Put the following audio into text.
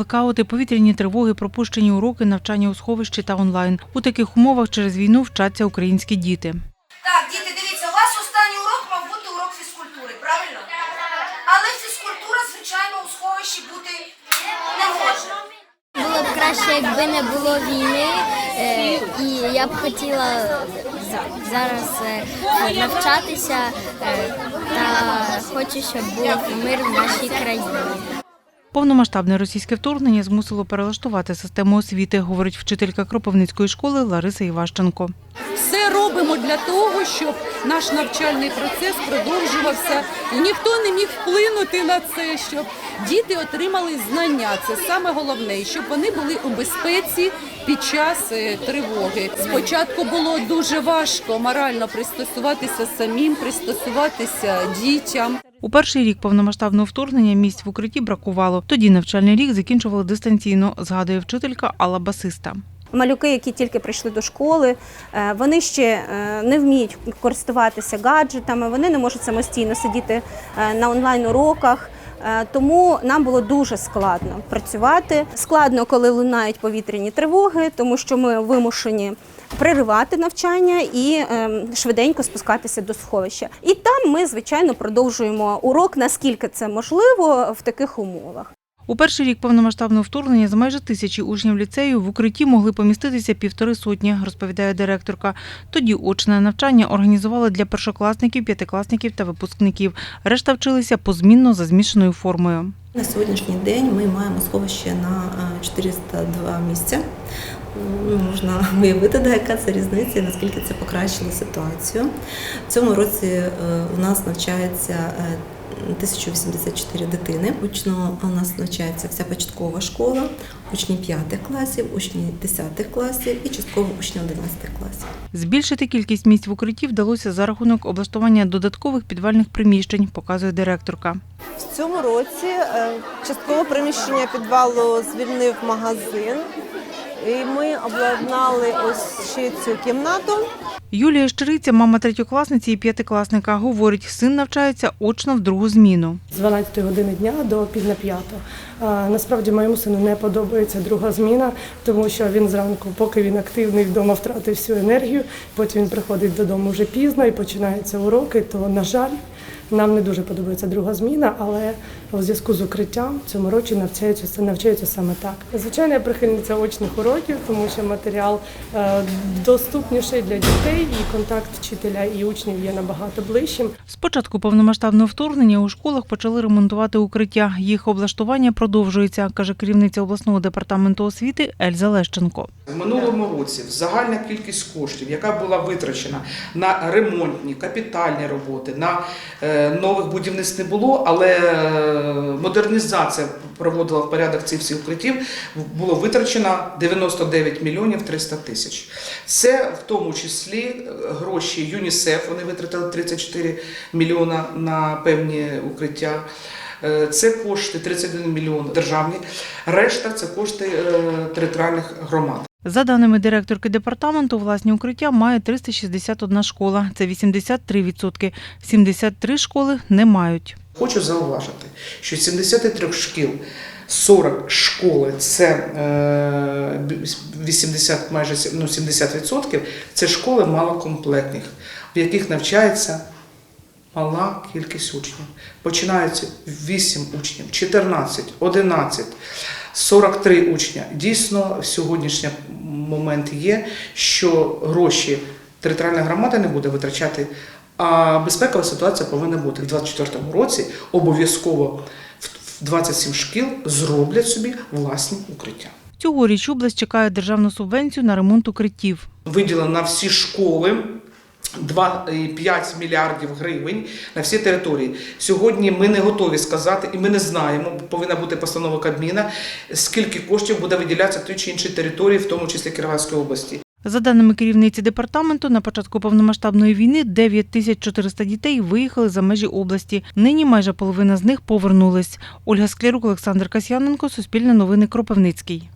блекаути, повітряні тривоги, пропущені уроки, навчання у сховищі та онлайн. У таких умовах через війну вчаться українські діти. Так, діти, дивіться, у вас останній урок мав бути урок фізкультури, правильно? Але фізкультура, звичайно, у сховищі бути не може. Було б краще, якби не було війни, е, і я б хотіла за- зараз е, навчатися е, та хочу, щоб був мир в нашій країні. Повномасштабне російське вторгнення змусило перелаштувати систему освіти, говорить вчителька Кропивницької школи Лариса Іващенко. Все робимо для того, щоб наш навчальний процес продовжувався, і ніхто не міг вплинути на це, щоб діти отримали знання. Це саме головне, щоб вони були у безпеці під час е, тривоги. Спочатку було дуже важко морально пристосуватися самим, пристосуватися дітям. У перший рік повномасштабного вторгнення місць в укритті бракувало. Тоді навчальний рік закінчували дистанційно, згадує вчителька Алла Басиста. Малюки, які тільки прийшли до школи, е, вони ще е, не вміють користуватися гаджетами, вони не можуть самостійно сидіти е, на онлайн-уроках. Тому нам було дуже складно працювати. Складно, коли лунають повітряні тривоги, тому що ми вимушені приривати навчання і ем, швиденько спускатися до сховища. І там ми, звичайно, продовжуємо урок, наскільки це можливо в таких умовах. У перший рік повномасштабного вторгнення з майже тисячі учнів ліцею в укритті могли поміститися півтори сотні, розповідає директорка. Тоді очне навчання організували для першокласників, п'ятикласників та випускників. Решта вчилися позмінно за змішаною формою. На сьогоднішній день ми маємо сховище на е, 402 місця. Ну, Можна уявити, да, яка це різниця, і наскільки це покращило ситуацію. В цьому році е, у нас навчається е, 1084 дитини. Учно у нас навчається вся початкова школа, учні 5 класів, учні 10 класів і частково учні 11 класів. Збільшити кількість місць в укритті вдалося за рахунок облаштування додаткових підвальних приміщень, показує директорка. В цьому році е, частково приміщення підвалу звільнив магазин, і ми обладнали ось ще цю кімнату. Юлія Щириця, мама третьокласниці і п'ятикласника, говорить, син навчається очно в другу зміну. з 12 години дня до пів на п'яту. А, Насправді моєму сину не подобається друга зміна, тому що він зранку, поки він активний, вдома втратив всю енергію. Потім він приходить додому вже пізно і починаються уроки. То, на жаль, нам не дуже подобається друга зміна, але у зв'язку з укриттям в цьому році навчаються, навчаються саме так. Звичайно, я прихильниця очних уроків, тому що матеріал е, доступніший для дітей, і контакт вчителя і учнів є набагато ближчим. З початку повномасштабного вторгнення у школах почали ремонтувати укриття. Їх облаштування продовжується, каже керівниця обласного департаменту освіти Ельза Лещенко. В минулому році загальна кількість коштів, яка була витрачена на ремонтні, капітальні роботи, на е, нових будівництв не було, але е, модернізація проводила в порядок цих всіх укриттів, було витрачено 99 мільйонів 300 тисяч. Це в тому числі е, гроші ЮНІСЕФ, вони витратили 34 мільйона на певні укриття. Е, Це кошти 31 мільйон державні, решта це кошти е, територіальних громад. За даними директорки департаменту, власні укриття має 361 школа. Це 83%. 73 школи не мають. Хочу зауважити, що з 73 шкіл 40 школи це е, 80, майже ну, 70%, це школи малокомплектних, в яких навчається мала кількість учнів. Починається 8 учнів, 14, 11, 43 учня. Дійсно, сьогоднішній момент є, що гроші територіальна громада не буде витрачати, а безпекова ситуація повинна бути. В 2024 році обов'язково в 27 шкіл зроблять собі власні укриття. Цьогоріч область чекає державну субвенцію на ремонт укриттів. виділено на всі школи 2,5 мільярдів гривень на всі території. Сьогодні ми не готові сказати, і ми не знаємо, повинна бути постанова Кабміна, скільки коштів буде виділятися той чи іншій території, в тому числі Кіровоградської області. За даними керівниці департаменту, на початку повномасштабної війни 9400 дітей виїхали за межі області. Нині майже половина з них повернулись. Ольга Склярук, Олександр Касьяненко, Суспільне новини Кропивницький.